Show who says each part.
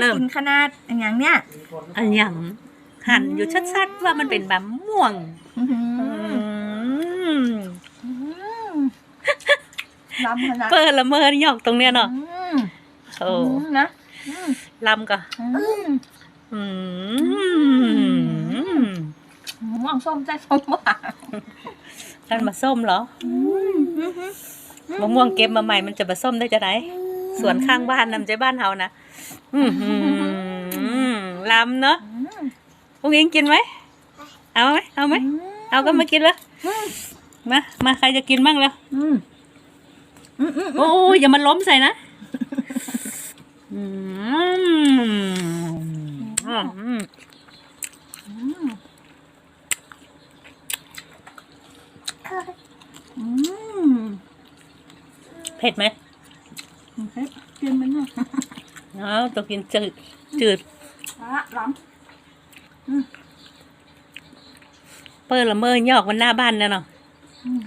Speaker 1: เริ่ม
Speaker 2: กินขนาดอย่างเนี้ย
Speaker 1: อันหยังหันอยู่ชัดๆว่ามันเป็นแบบม่วง
Speaker 2: อื้อหือ
Speaker 1: อืม
Speaker 2: อื้อหือล้ำขนาด
Speaker 1: เปิดละเมินหยอกตรงเนี้ยเนาะ
Speaker 2: อืม
Speaker 1: โอ้
Speaker 2: อืมนะอืม
Speaker 1: ลำก็
Speaker 2: อืม
Speaker 1: อืม
Speaker 2: ม่วงส้มใจส้มหวาน
Speaker 1: นั่นมาส้มเหรอมะม่วงเก็บมาใหม่มันจะมาส้มได้จะไหน สวนข้างบ้านนำใจบ้านเฮานะอือหือลำเนาะ
Speaker 2: อืม
Speaker 1: พวกเองกินไหมเอาไหมเอาไหมเอาก็มากินเลยมามาใครจะกินบ้างแล้ว
Speaker 2: อืมอืมอืม
Speaker 1: โอ้ยอย่ามาล้มใส่นะอืมอืม
Speaker 2: อืมอืม
Speaker 1: เผ็ดไหม
Speaker 2: เฮ้ยกินมันเนี่ย
Speaker 1: เอาต้องกินจืดจืด
Speaker 2: ละล้
Speaker 1: เปิดละเมอยอกมันหน้าบ้านนะเนาะำ
Speaker 2: อืม